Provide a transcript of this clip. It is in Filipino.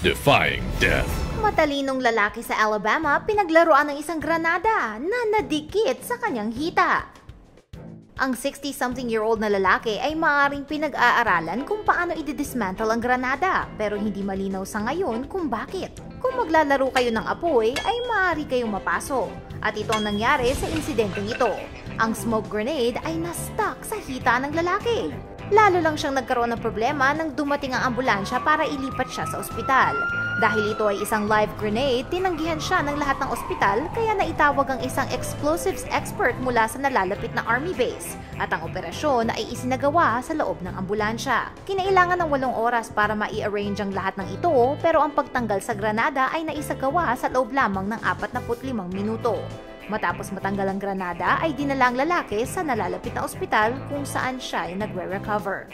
defying death. Matalinong lalaki sa Alabama pinaglaruan ng isang granada na nadikit sa kanyang hita. Ang 60-something-year-old na lalaki ay maaaring pinag-aaralan kung paano i-dismantle ang granada pero hindi malinaw sa ngayon kung bakit. Kung maglalaro kayo ng apoy ay maaari kayong mapaso. At ito ang nangyari sa insidenteng ito. Ang smoke grenade ay na-stuck sa hita ng lalaki. Lalo lang siyang nagkaroon ng problema nang dumating ang ambulansya para ilipat siya sa ospital. Dahil ito ay isang live grenade, tinanggihan siya ng lahat ng ospital kaya naitawag ang isang explosives expert mula sa nalalapit na army base. At ang operasyon ay isinagawa sa loob ng ambulansya. Kinailangan ng walong oras para mai-arrange ang lahat ng ito pero ang pagtanggal sa granada ay naisagawa sa loob lamang ng 45 minuto. Matapos matanggal ang granada ay dinala ang lalaki sa nalalapit na ospital kung saan siya ay nagre-recover.